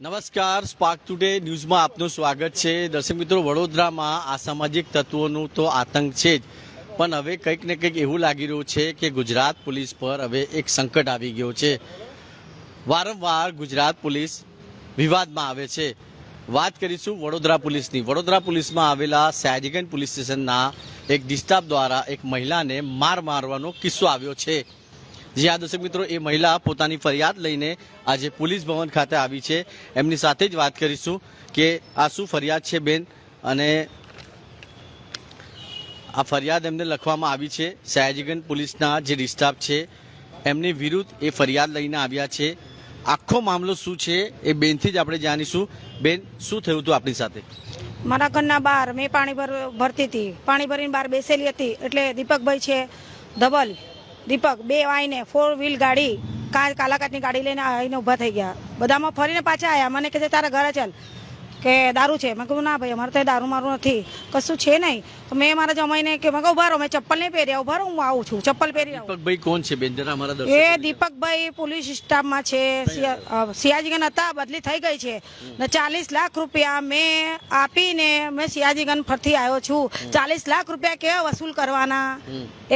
નમસ્કાર spark today ન્યૂઝમાં આપનું સ્વાગત છે. દર્શક મિત્રો, વડોદરામાં અસામાજિક તત્વોનું તો આતંક છે જ. પણ હવે કંઈક ને કંઈક એવું લાગી રહ્યું છે કે ગુજરાત પોલીસ પર હવે એક સંકટ આવી ગયો છે. વારંવાર ગુજરાત પોલીસ વિવાદમાં આવે છે. વાત કરીશું વડોદરા પોલીસની. વડોદરા પોલીસમાં આવેલા સયાજીગંજ પોલીસ સ્ટેશનના એક ડિસ્ટાફ દ્વારા એક મહિલાને માર મારવાનો કિસ્સો આવ્યો છે. જી આ દર્શક મિત્રો, એ મહિલા પોતાની ફરિયાદ લઈને આજે પોલીસ ભવન ખાતે આવી છે. એમની સાથે જ વાત કરીશું કે આ શું ફરિયાદ છે બેન? અને આ ફરિયાદ એમને લખવામાં આવી છે. સયાજીગંજ પોલીસના જે ડિસ્ટાફ છે, એમની વિરુદ્ધ એ ફરિયાદ લઈને આવ્યા છે. આખો મામલો શું છે એ બેનથી જ આપણે જાણીશું. બેન, શું થયું હતું આપણી સાથે? મારા ઘરના બહાર મેં પાણી ભર, ભરતી હતી. પાણી ભરીને બહાર બેસેલી હતી. એટલે દીપકભાઈ છે, ધવલ. દીપક બે આવીને ફોર વ્હીલ ગાડી કાચ કાલાકાટની ગાડી લઈને આવીને ઊભા થઈ ગયા. બધામાં ફરીને પાછા આવ્યા મને કહે છે તારા ઘરે ચાલ. કે દારૂ છે. મેં કહ્યું ના ભાઈ અમારે ત્યાં દારૂ મારું નથી. કશું છે નહીં. તો મેં મારા જમાઈને કે મેં કહું ઊભા રહો મેં ચપ્પલ નહીં પહેર્યા. ઊભા રહો હું આવું છું. ચપ્પલ પહેરી દીપકભાઈ કોણ છે બેન? જરા અમારા એ દીપકભાઈ પોલીસ સ્ટાફમાં છે. સિયાજીગન હતા બદલી થઈ ગઈ છે. ને ચાલીસ લાખ રૂપિયા મેં આપીને મેં સિયાજીગન ફરથી આવ્યો છું. ચાલીસ લાખ રૂપિયા કેવા વસૂલ કરવાના?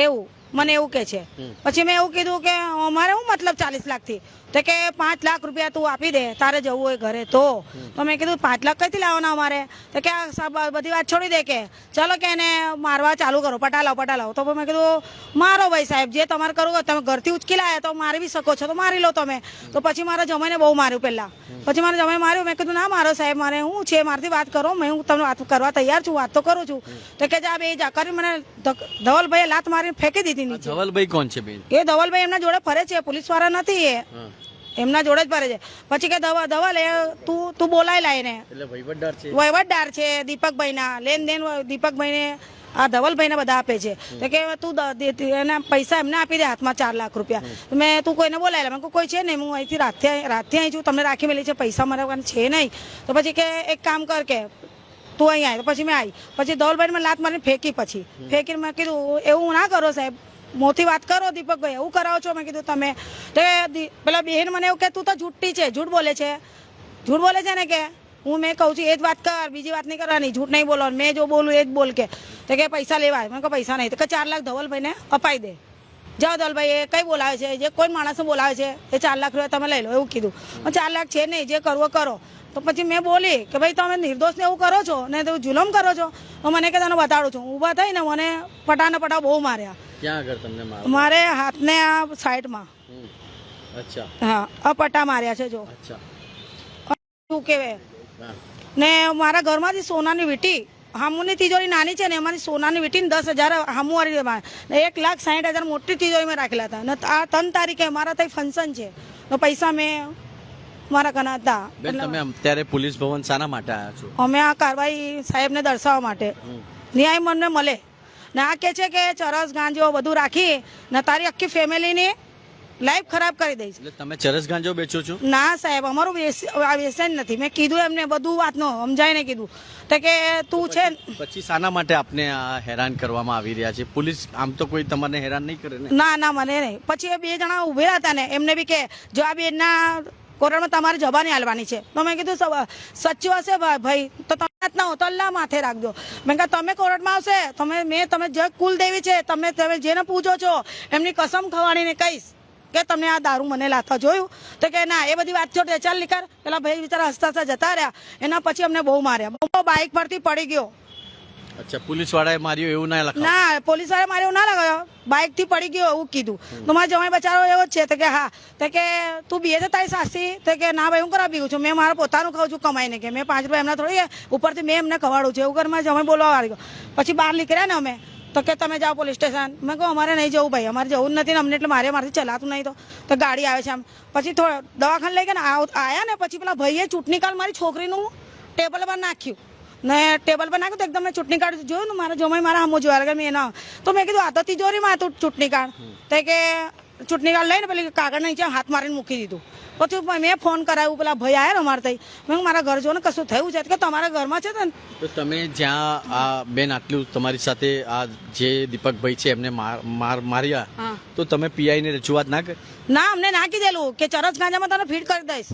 એવું. મને એવું કે છે. પછી મેં એવું કીધું કે અમારે શું મતલબ ચાલીસ લાખથી તો કે પાંચ લાખ રૂપિયા તું આપી દે તારે જવું હોય ઘરે તો. તો મેં કીધું પાંચ લાખ કઈથી લાવવાના અમારે? તો કે આ બધી વાત છોડી દે કે. ચાલો કે એને મારવા ચાલુ કરો પટાલાવ પટાલાવ તો મેં કીધું મારો ભાઈ સાહેબ જે તમારે કરવું હોય તમે ઘરથી ઉચકી લાયા તો મારી બી શકો છો તો મારી લો તમે. તો પછી મારા જમાઈને બહુ માર્યું પહેલા. પછી મારા જમાઈ માર્યું મેં કીધું ના મારો સાહેબ મારે હું છે મારથી વાત કરો મેં હું તમને વાત કરવા તૈયાર છું વાત તો કરું છું. તો કે જા બે જા કરી મને ધવલભાઈએ લાત મારીને ફેંકી દીધી નીચે. ધવલભાઈ કોણ છે એ ધવલભાઈ એમના જોડે ફરે છે પોલીસવાળા નથી એ. એમના જોડે જ ફરે છે. પછી કે ધવલ દવા એ તું તું બોલાય લાઈને એટલે વહીવટદાર છે દીપકભાઈના. લેન દેન દીપકભાઈને આ ધવલભાઈને બધા આપે છે. તો કે તું એના પૈસા એમને આપી દે હાથમાં ચાર લાખ રૂપિયા. મેં તું કોઈને બોલાયેલા? લે મેં કોઈ છે નહીં. હું અહીંથી રાતથી રાતથી અહીં છું. તમને રાખી મેલી છે. પૈસા મારા છે નહીં. તો પછી કે એક કામ કર કે તું અહીં આવી પછી મેં આવી પછી ધવલભાઈ મને લાત મારીને ફેંકી પછી. ફેંકીને મેં કીધું એવું ના કરો સાહેબ. મોથી વાત કરો, દીપકભાઈ, એવું કરાવો છો? મેં કીધું તમે. તો પેલા બહેન મને એવું કે, તું તો જૂઠી છે, જૂઠ બોલે છે. જૂઠ બોલે છે ને કે? હું મેં કહું છું, એ જ વાત કર, બીજી વાત નહીં કરવાની, જૂઠ નહીં બોલો મેં જો બોલું, એ જ બોલ કે. તો કે પૈસા લેવાય મેં કહું, પૈસા નહીં. તો કે, ચાર લાખ ધવલભાઈને અપાઈ દે. જાઓ ધવલભાઈ, એ કંઈ બોલાવે છે? જે કોઈ માણસને બોલાવે છે, એ ચાર લાખ રૂપિયા તમે લઈ લો. એવું કીધું. ચાર લાખ છે નહીં, જે કરવો કરો. તો પછી મેં બોલી કે, ભાઈ, તમે નિર્દોષને એવું કરો છો ને તું જુલમ કરો છો? તો મને કે, તને બતાડું છું. ઊભા થઈને મને પટાને પટા બહુ માર્યા. ક્યાં આગળ તમને માર મારે હાથને આ સાઈડમાં. અચ્છા. હા આ પટા માર્યા છે જો. અચ્છા. શું કહેવાય ને મારા ઘરમાંથી સોનાની વીટી હામુની તિજોરી નાની છે ને એમાંથી સોનાની વીંટીને દસ હજાર હામુવાળી ને એક લાખ સાઠ હજાર મોટી તિજોરી મેં રાખેલા હતા. ને આ ત્રણ તારીખે મારા ત્યાં ફંક્શન છે. તો પૈસા મેં મારા ઘણા હતા. તમે અત્યારે પોલીસ ભવન શાના માટે આવ્યા છો? અમે આ કાર્યવાહી સાહેબને દર્શાવવા માટે. ન્યાય મને મળે. ને આ કે છે કે ચરસ ગાંજો બધું રાખી ને તારી આખી ફેમિલીની લાઈફ ખરાબ કરી દઈશ. તમે ચરસ ગાંજો બેચો છો? ના સાહેબ અમારું વ્યસન નથી. મેં કીધું એમને બધું વાતનો સમજાઈને કીધું. તો કે તું છે પછી શાના માટે આપને આ હેરાન કરવામાં આવી રહ્યા છે? પોલીસ આમ તો કોઈ તમને હેરાન નહીં કરે ને? ના ના મને નહીં. પછી એ બે જણા ઉભેલા હતા ને એમને બી કે જો આ બેનના કોરડમાં તમારે જબાની હાલવાની છે. તો મેં કીધું, "સવ- સચ્ચું હશે ભાઈ, તો તમે ના હો માથે રાખજો. મેં કહ્યું તમે કોર્ટમાં આવશે? તમે, મેં, તમે જે કુલદેવી છે, તમે તમે જેને પૂજો છો, એમની કસમ ખવાડીને કહીશ કે તમને આ દારૂ મને લાથા જોયું. તો કે, ના, એ બધી વાત છોડે ચાલ નીકળ. પેલા ભાઈ બિચારા હસતા હસતા જતા રહ્યા. એના પછી અમને બહુ માર્યા. બહુ બાઇક પરથી પડી ગયો. અચ્છા પોલીસ વાળાએ માર્યો એવું ના લખાવ? ના પોલીસવાળા મારે એવું ના લગાવ્યો બાઇકથી પડી ગયો, એવું કીધું. તો મારા જમાઈ બચારો એવો જ છે, તો કે હા. તો કે, તું બીએ છે તારી સાસી. તો કે, ના ભાઈ, હું કરા બીવું છું. મેં મારા પોતાનું ખાઉં છું કમાઈને કે, મેં પાંચ રૂપિયા એમના થોડી ઉપરથી મેં એમને ખવાડું છું. એવું કરી મારા જમાઈ બોલવા વાળી પછી બહાર નીકળ્યા ને અમે. તો કે, તમે જાઓ પોલીસ સ્ટેશન. મેં કહું, અમારે નહીં જવું ભાઈ, અમારે જવું નથી ને અમને એટલે મારે મારાથી ચલાતું નહીં તો. તો ગાડી આવે છે આમ. પછી થોડો દવાખાને લઈ ગયા ને, આવ- આયા ને, પછી પેલા ભાઈએ ચૂંટણી કાલ મારી છોકરીનું ટેબલ પર નાખ્યું. ને ટેબલ પર નાખ્યું તો એકદમ મેં ચૂંટણી કાર્ડ જોયું ને, મારા જમાઈ મારા હમો જોયા લાગે મેં તો મેં કીધું, આ તો તિજોરીમાં હતું ચૂંટણી કાર્ડ. તો કે, ચૂંટણી કાર્ડ લઈને પેલી કાગળ નીચે હાથ મારીને મૂકી દીધું. પછી મેં ફોન કરાવ્યું પેલા ભાઈ આવ્યા અમારે થઈ મેં મારા ઘર જો ને કશું થયું છે? કે તમારા ઘરમાં છે ને તો તમે જ્યાં આ બેન આટલું તમારી સાથે આ જે દીપકભાઈ છે એમને માર માર- માર્યા તો તમે પીઆઈ ને રજૂઆત ના કરી? ના અમને ના કીધેલું કે ચરસ ગાંજામાં તને ફીટ કરી દઈશ.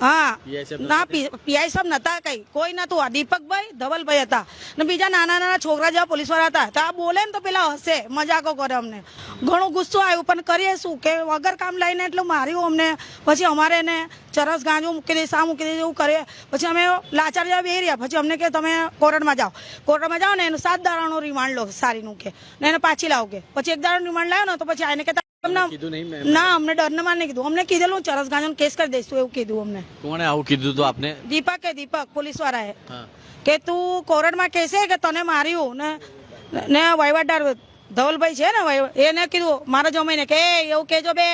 હા. ના પીઆઈ સાહેબ નતા કઈ. કોઈ નતું. આ દીપકભાઈ ધવલભાઈ હતા. ને બીજા નાના નાના છોકરા જેવા પોલીસવાળા હતા. તો આ બોલે ને તો પેલા હશે. મજાકો કરે અમને. ઘણો ગુસ્સો આવ્યો પણ કરીએ શું? કે વગર કામ લઈને એટલું માર્યું અમને. પછી અમારે એને ચરસ ગાંજો મૂકી દે શા મૂકી દે એવું કરીએ. પછી અમે લાચાર જેવા બે રહ્યા. પછી અમને કે તમે કોર્ટમાં જાઓ. કોર્ટમાં જાઓ ને એનું સાત દાડાનો રિમાન્ડ લો સારીનું કે. ને એને પાછી લાવો કે. પછી એક દાડાનો રિમાન્ડ લાવ્યો ને તો પછી આને કે તમને કીધું નહીં મેં. ના અમને ડર ને નહીં કીધું. અમને કીધેલું ચરસ ગાંજો કેસ કરી દઈશું એવું કીધું અમને. કોણે આવું કીધું તો આપને? દીપક કે દીપક પોલીસ વાળાએ કે તું કોર્ટમાં કહેશે કે તને માર્યું ને ને વહીવટદાર ધવલભાઈ છે ને ભાઈ, એને કીધું, મારા જમાઈને કે એવું કહેજો બે,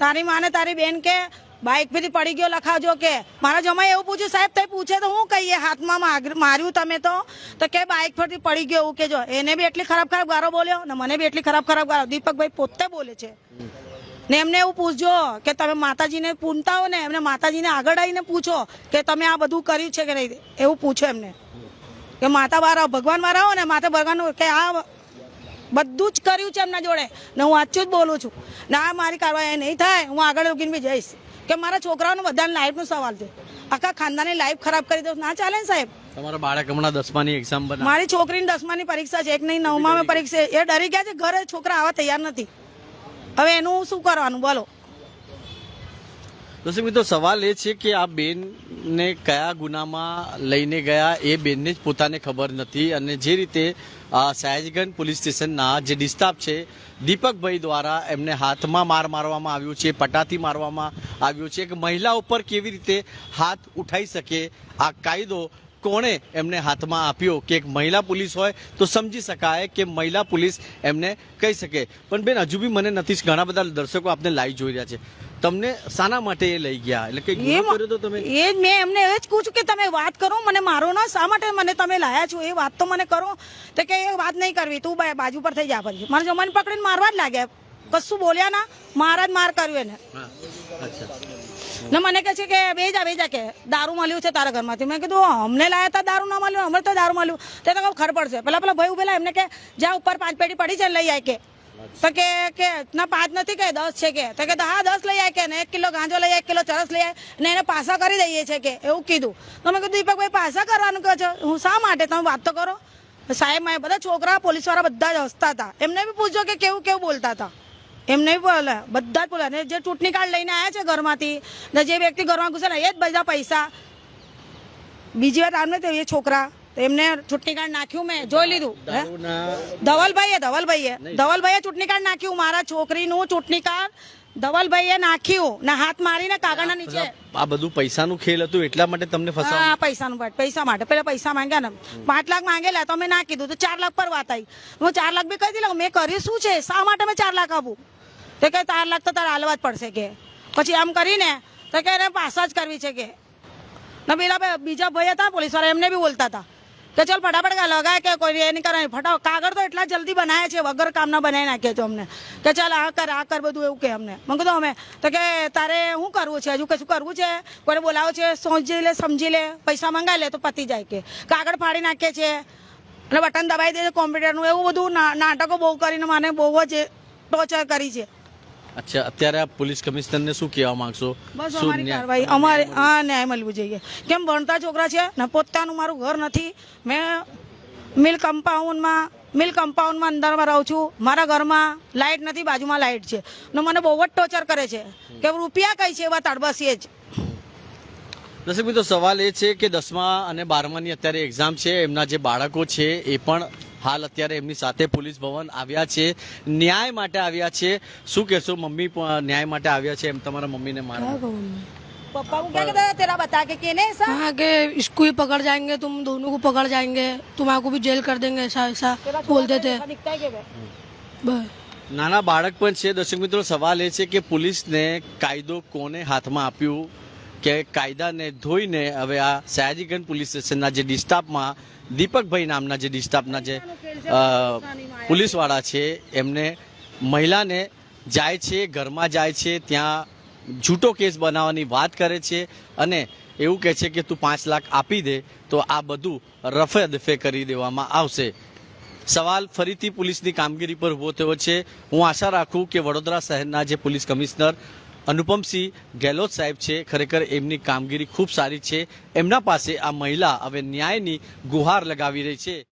તારી માને તારી બેન કે બાઇક પરથી પડી ગયો, લખાવજો કે. મારા જમાઈ એવું પૂછ્યું, સાહેબ થઈ પૂછે તો હું કહીએ, હાથમાં માર્યું તમે તો? તો કે બાઇક પરથી પડી ગયો, એવું કહેજો. એને બી એટલી ખરાબ ખરાબ ગારો બોલ્યો ને મને બી એટલી ખરાબ ખરાબ ગારો દીપકભાઈ પોતે બોલે છે. ને એમને એવું પૂછજો કે, તમે માતાજીને પૂનતા હો ને, એમને માતાજીને આગળ આવીને પૂછો કે તમે આ બધું કર્યું છે કે નહીં? એવું પૂછો એમને. કે માતા વાળા ભગવાન વાળા હો ને, માતા ભગવાન કે આ બધું જ કર્યું છે એમના જોડે. ને હું સાચું જ બોલું છું. ને આ મારી કાર્યવાહી નહીં થાય હું આગળ ઉગીને બી જઈશ. કે મારા છોકરાઓનું બધાને લાઈફનો સવાલ છે. આખા ખાનદાની લાઈફ ખરાબ કરી દઉં ના ચાલે ને સાહેબ? તમારા બાળક હમણાં દસમાની એક્ઝામ બના મારી છોકરીની દસમાની પરીક્ષા છે એક નહીં નવમામાં પરીક્ષા એ ડરી ગયા છે ઘરે છોકરા આવવા તૈયાર નથી. હવે એનું શું કરવાનું? બોલો. દર્શક મિત્રો સવાલ એ છે કે આ બેનને કયા ગુનામાં લઈને ગયા? એ બેનને જ પોતાને ખબર નથી. અને જે રીતે સયાજીગંજ પોલીસ સ્ટેશનના જે ડિસ્ટાફ છે, દીપકભાઈ દ્વારા એમને હાથમાં માર મારવામાં આવ્યો છે, પટાથી મારવામાં આવ્યો છે કે મહિલા ઉપર કેવી રીતે હાથ ઉઠાઈ શકે, આ કાયદો કોણે એમને હાથમાં આપ્યો કે એક મહિલા પોલીસ હોય તો સમજી શકાય કે મહિલા પોલીસ એમને કહી શકે. પણ બેન, હજુ બી મને નથી ઘણા બધા દર્શકો આપને લાઈવ જોઈ રહ્યા છે. તમને શાના માટે એ લઈ ગયા? એટલે કે એ કર્યો તો તમે? એ જ મેં એમને એ જ પૂછ્યું કે તમે વાત કરો મને મારો ના શા માટે મને તમે લાયા છો? એ વાત તો મને કરો. તો કે એ વાત નહીં કરવી તું બાજુ પર થઈ જા પછી મારા જમાને પકડીને મારવા જ લાગ્યા. કશું બોલ્યા ના મારા જ માર કર્યું એને. ને મને કહે છે કે બે જા બે જા કે દારૂ મળ્યું છે તારા ઘરમાંથી. મેં કીધું અમને લાયા તા દારૂ ના મળ્યું અમને તો દારૂ મળ્યું. તે તો ખબર પડશે. પેલા પેલા ભાઈ ઉભેલા એમને કે જ્યાં ઉપર પાંચ પેટી પડી છે લઈ આય કે. તો કે કે, ના, પાંચ નથી કે, દસ છે કે. તો કે હા, દસ લઈ આવે કે, ને એક કિલો ગાંજો લઈ આવે એક કિલો ચરસ લઈ આવે ને એને પાસા કરી દઈએ છે કે, એવું કીધું. તો મેં કીધું દીપકભાઈ પાસા કરવાનું કહો છો? હું શા માટે? તમે વાત તો કરો. સાહેબ, મારે બધા છોકરા પોલીસવાળા બધા જ હસતા હતા. એમને બી પૂછજો કે કેવું કેવું બોલતા હતા. એમને બી બોલે, બધા જ બોલે. અને જે ચૂંટણી કાર્ડ લઈને આવ્યા છે ઘરમાંથી, ને જે વ્યક્તિ ઘરમાં ઘૂસેલા એ જ બધા પૈસા. બીજી વાર આમને તો એ છોકરા એમને ચૂંટણી કાર્ડ નાખ્યું મેં જોઈ લીધું ધવલભાઈએ ધવલભાઈએ ધવલભાઈએ ચૂંટણી કાર્ડ નાખ્યું મારા છોકરીનું ચૂંટણી કાર્ડ ધવલભાઈએ નાખ્યું ને હાથ મારીને કાગળના નીચે આ બધું પૈસાનું ખેલ હતું એટલા માટે તમને ફસાવ હા પૈસાનું પૈસા માટે પેલા પૈસા માંગ્યા ને. પાંચ લાખ માંગેલા તો મેં ના કીધું તો ચાર લાખ પર વાત આવી હું ચાર લાખ બી કહી દીધું મેં કર્યું શું છે? શા માટે મેં ચાર લાખ આપું? તો કે ચાર લાખ તો તારે હાલવા જ પડશે કે. પછી આમ કરીને તો કે એને પાસ જ કરવી છે કે. ને પેલા બીજા ભાઈ હતા પોલીસવાળા એમને બી બોલતા હતા. કે ચાલ ફટાફટ કા લગાય કે કોઈ એ નહીં કરે ફટાફટ કાગળ તો એટલા જલ્દી બનાવે છે. વગર કામના બનાવી નાખીએ છો અમને. કે ચાલ આ કર આ કર બધું એવું કે અમને. મને કીધું અમે. તો કે તારે શું કરવું છે? હજુ કશું કરવું છે? કોઈને બોલાવો છે? સમજી લે સમજી લે. પૈસા મંગાવી લે તો પતી જાય કે. કાગળ ફાડી નાખે છે. અને બટન દબાઈ દે છે કોમ્પ્યુટરનું. એવું બધું નાટકો બહુ કરીને મને બહુ જ ટોર્ચર કરી છે. અચ્છા અત્યારે આ પોલીસ કમિશનરને શું કહેવા માંગશો? બસ અમારી કાર્યવાહી અમારે આ ન્યાય મળવું જોઈએ. કેમ ભણતા છોકરા છે? ને પોતાનું મારું ઘર નથી. મેં મિલ કમ્પાઉન્ડમાં મિલ કમ્પાઉન્ડમાં અંદરમાં રહું છું. મારા ઘરમાં લાઇટ નથી બાજુમાં લાઇટ છે. ને મને બહુ જ ટોર્ચર કરે છે. કે રૂપિયા કઈ છે એવા તડબસીએ જ. દર્શક મિત્રો સવાલ એ છે કે દસમા અને બારમાની અત્યારે એક્ઝામ છે. એમના જે બાળકો છે એ પણ હાલ અત્યારે એમની સાથે પોલીસ ભવન આવ્યા છે ન્યાય માટે આવ્યા છે શું કહેશો મમ્મી પણ ન્યાય માટે આવ્યા છે એમ તમારા મમ્મીને મારા પપ્પા હું क्या कहता तेरा बता के केने ऐसा हाँ के इसको ही पकड़ जाएंगे तुम दोनों को पकड़ जाएंगे तुम्हारे को भी जेल कर देंगे ऐसा ऐसा बोलते थे दिखता है के बस નાના બાળક પણ છે દર્શક મિત્રો સવાલ એ છે કે પોલીસને કાયદો કોને હાથમાં આપ્યું કે કાયદાને ધોઈને હવે આ સયાજીગંજ પોલીસ સ્ટેશનના જે ડિસ્ટાફમાં દીપકભાઈ નામના જે ડિસ્ટાફના જે પોલીસવાળા છે, એમને મહિલાને જાય છે, ઘરમાં જાય છે, ત્યાં જૂટો કેસ બનાવવાની વાત કરે છે અને એવું કહે છે કે તું પાંચ લાખ આપી દે તો આ બધું રફે દફે કરી દેવામાં આવશે. સવાલ ફરીથી પોલીસની કામગીરી પર ઊભો થયો છે. હું આશા રાખું કે વડોદરા શહેરના જે પોલીસ કમિશનર અનુપમસિંહ ગેહલોત સાહેબ છે, ખરેખર એમની કામગીરી ખૂબ સારી છે. એમના પાસે આ મહિલા હવે ન્યાયની ગુહાર લગાવી રહી છે.